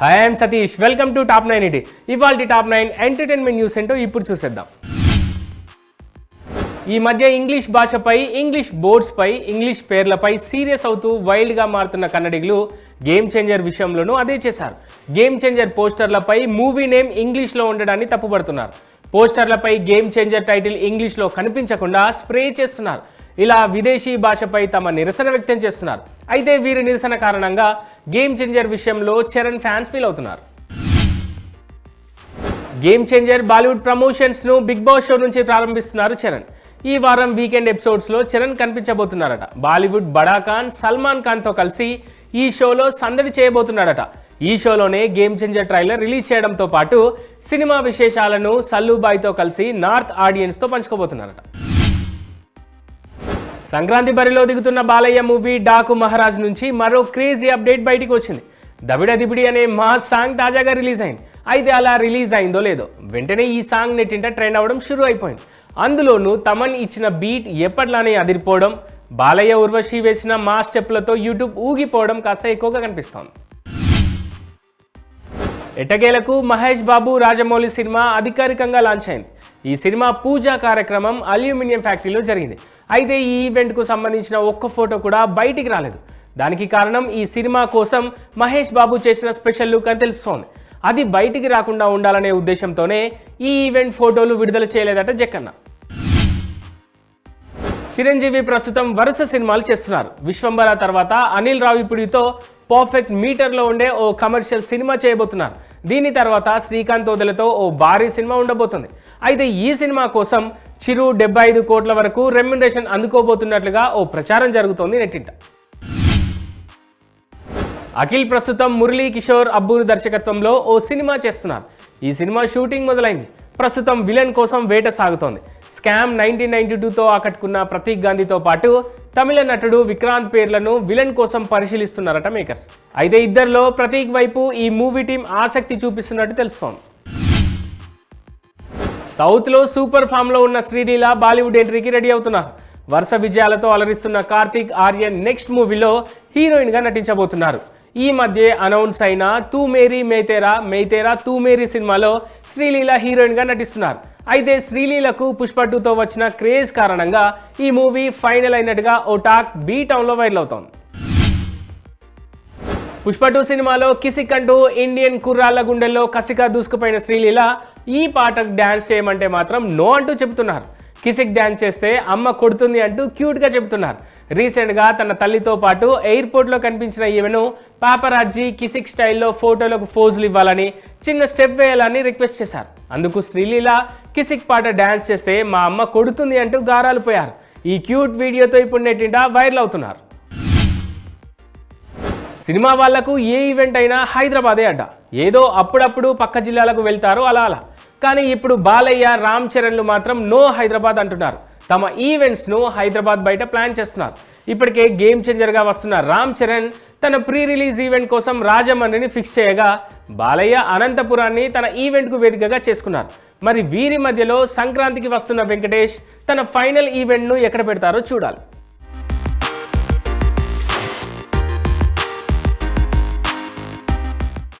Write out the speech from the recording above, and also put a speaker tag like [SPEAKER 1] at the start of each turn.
[SPEAKER 1] Hi I'm Satish welcome to top nine ET ఇవాళ top nine entertainment news ఏంటో ఇప్పుడు చూసేద్దాం. ఈ మధ్య ఇంగ్లీష్ భాషపై ఇంగ్లీష్ బోర్డ్స్పై ఇంగ్లీష్ పేర్లపై సీరియస్ అవుతూ వైల్డ్గా మారుతున్న కన్నడిగులు గేమ్ చేంజర్ విషయంలోనూ అదే చేశారు. గేమ్ చేంజర్ పోస్టర్లపై మూవీ నేమ్ ఇంగ్లీష్లో ఉండడాన్ని తప్పుపడుతున్నారు పోస్టర్లపై గేమ్ చేంజర్ టైటిల్ ఇంగ్లీష్లో కనిపించకుండా స్ప్రే చేస్తున్నారు. ఇలా విదేశీ భాషపై తమ నిరసన వ్యక్తం చేస్తున్నారు. అయితే వీరి నిరసన కారణంగా గేమ్ చేంజర్ విషయంలో చరణ్ ఫ్యాన్స్ ఫీల్ అవుతున్నారు. గేమ్ చేంజర్ బాలీవుడ్ ప్రమోషన్స్ను బిగ్ బాస్ షో నుంచి ప్రారంభిస్తున్నారు చరణ్. ఈ వారం వీకెండ్ ఎపిసోడ్స్లో చరణ్ కనిపించబోతున్నారట బాలీవుడ్ బడా ఖాన్ సల్మాన్ ఖాన్తో కలిసి ఈ షోలో సందడి చేయబోతున్నాడట. ఈ షోలోనే గేమ్ చేంజర్ ట్రైలర్ రిలీజ్ చేయడంతో పాటు సినిమా విశేషాలను సల్లుబాయ్తో కలిసి నార్త్ ఆడియన్స్తో పంచుకోబోతున్నారట. సంక్రాంతి బరిలో దిగుతున్న బాలయ్య మూవీ డాకు మహారాజ్ నుంచి మరో క్రేజీ అప్డేట్ బయటికి వచ్చింది. దబిడ దిబిడి అనే మా సాంగ్ తాజాగా రిలీజ్ అయింది. అయితే అలా రిలీజ్ అయిందో లేదో వెంటనే ఈ సాంగ్ నెట్టింట ట్రెండ్ అవ్వడం షురు అయిపోయింది. అందులోనూ తమన్ ఇచ్చిన బీట్ ఎప్పట్లానే అదిరిపోవడం బాలయ్య ఉర్వశి వేసిన మా స్టెప్లతో యూట్యూబ్ ఊగిపోవడం కాస్త ఎక్కువగా కనిపిస్తోంది. ఎట్టకేలకు మహేష్ బాబు రాజమౌళి సినిమా అధికారికంగా లాంచ్ అయింది. ఈ సినిమా పూజా కార్యక్రమం అల్యూమినియం ఫ్యాక్టరీలో జరిగింది. అయితే ఈ ఈవెంట్కు సంబంధించిన ఒక్క ఫోటో కూడా బయటికి రాలేదు. దానికి కారణం ఈ సినిమా కోసం మహేష్ బాబు చేసిన స్పెషల్ లుక్ అని తెలుస్తోంది. అది బయటికి రాకుండా ఉండాలనే ఉద్దేశంతోనే ఈ ఈవెంట్ ఫోటోలు విడుదల చేయలేదట జక్కన్న. చిరంజీవి ప్రస్తుతం వరుస సినిమాలు చేస్తున్నారు. విశ్వంబర తర్వాత అనిల్ రావిపుడితో పర్ఫెక్ట్ మీటర్లో ఉండే ఓ కమర్షియల్ సినిమా చేయబోతున్నారు. దీని తర్వాత శ్రీకాంత్ ఓదెలతో ఓ భారీ సినిమా ఉండబోతుంది. అయితే ఈ సినిమా కోసం చిరు డెబ్బై ఐదు కోట్ల వరకు రెమ్యునరేషన్ అందుకోబోతున్నట్లుగా ఓ ప్రచారం జరుగుతోంది నెట్టింట. అఖిల్ ప్రస్తుతం మురళీ కిషోర్ అబ్బూరు దర్శకత్వంలో ఓ సినిమా చేస్తున్నారు. ఈ సినిమా షూటింగ్ మొదలైంది. ప్రస్తుతం విలన్ కోసం వేట సాగుతోంది. స్కామ్ నైన్టీన్ నైన్టీ టూతో ఆకట్టుకున్న ప్రతీక్ గాంధీతో పాటు తమిళ నటుడు విక్రాంత్ పేర్లను విలన్ కోసం పరిశీలిస్తున్నారట మేకర్స్. అయితే ఇద్దరిలో ప్రతీక్ వైపు ఈ మూవీ టీం ఆసక్తి చూపిస్తున్నట్టు తెలుస్తోంది. సౌత్లో సూపర్ ఫామ్లో ఉన్న శ్రీలీల బాలీవుడ్ ఎంట్రీకి రెడీ అవుతున్నారు. వరుస విజయాలతో అలరిస్తున్న కార్తీక్ ఆర్యన్ నెక్స్ట్ మూవీలో హీరోయిన్గా నటించబోతున్నారు. ఈ మధ్య అనౌన్స్ అయిన తూ మేరీ మేతేరా మేతేరా తూ మేరీ సినిమాలో శ్రీలీల హీరోయిన్గా నటిస్తున్నారు. అయితే శ్రీలీలకు పుష్ప టూతో వచ్చిన క్రేజ్ కారణంగా ఈ మూవీ ఫైనల్ అయినట్టుగా ఓ టాక్ బీ టౌన్లో వైరల్ అవుతోంది. పుష్ప టూ సినిమాలో కిసిక్ అంటూ ఇండియన్ కుర్రాళ్ళ గుండెల్లో కసిగా దూసుకుపోయిన శ్రీలీల ఈ పాటకు డ్యాన్స్ చేయమంటే మాత్రం నో అంటూ చెబుతున్నారు. కిసిక్ డ్యాన్స్ చేస్తే అమ్మ కొడుతుంది అంటూ క్యూట్గా చెబుతున్నారు. రీసెంట్గా తన తల్లితో పాటు ఎయిర్పోర్ట్లో కనిపించిన ఈమెను పాపరాజీ కిసిక్ స్టైల్లో ఫోటోలకు ఫోజులు ఇవ్వాలని చిన్న స్టెప్ వేయాలని రిక్వెస్ట్ చేశారు. అందుకు శ్రీలీల కిసిక్ పాట డ్యాన్స్ చేస్తే మా అమ్మ కొడుతుంది అంటూ గారాలు పోయారు. ఈ క్యూట్ వీడియోతో ఇప్పుడు నెట్టింట వైరల్ అవుతున్నారు. సినిమా వాళ్ళకు ఏ ఈవెంట్ అయినా హైదరాబాదే అడ్డ. ఏదో అప్పుడప్పుడు పక్క జిల్లాలకు వెళ్తారు అలా అలా. కానీ ఇప్పుడు బాలయ్య రామ్ చరణ్లు మాత్రం నో హైదరాబాద్ అంటున్నారు. తమ ఈవెంట్స్ను హైదరాబాద్ బయట ప్లాన్ చేస్తున్నారు. ఇప్పటికే గేమ్ చేంజర్గా వస్తున్న రామ్ చరణ్ తన ప్రీ రిలీజ్ ఈవెంట్ కోసం రాజమండ్రిని ఫిక్స్ చేయగా బాలయ్య అనంతపురాన్ని తన ఈవెంట్కు వేదికగా చేసుకున్నారు. మరి వీరి మధ్యలో సంక్రాంతికి వస్తున్న వెంకటేష్ తన ఫైనల్ ఈవెంట్ను ఎక్కడ పెడతారో చూడాలి.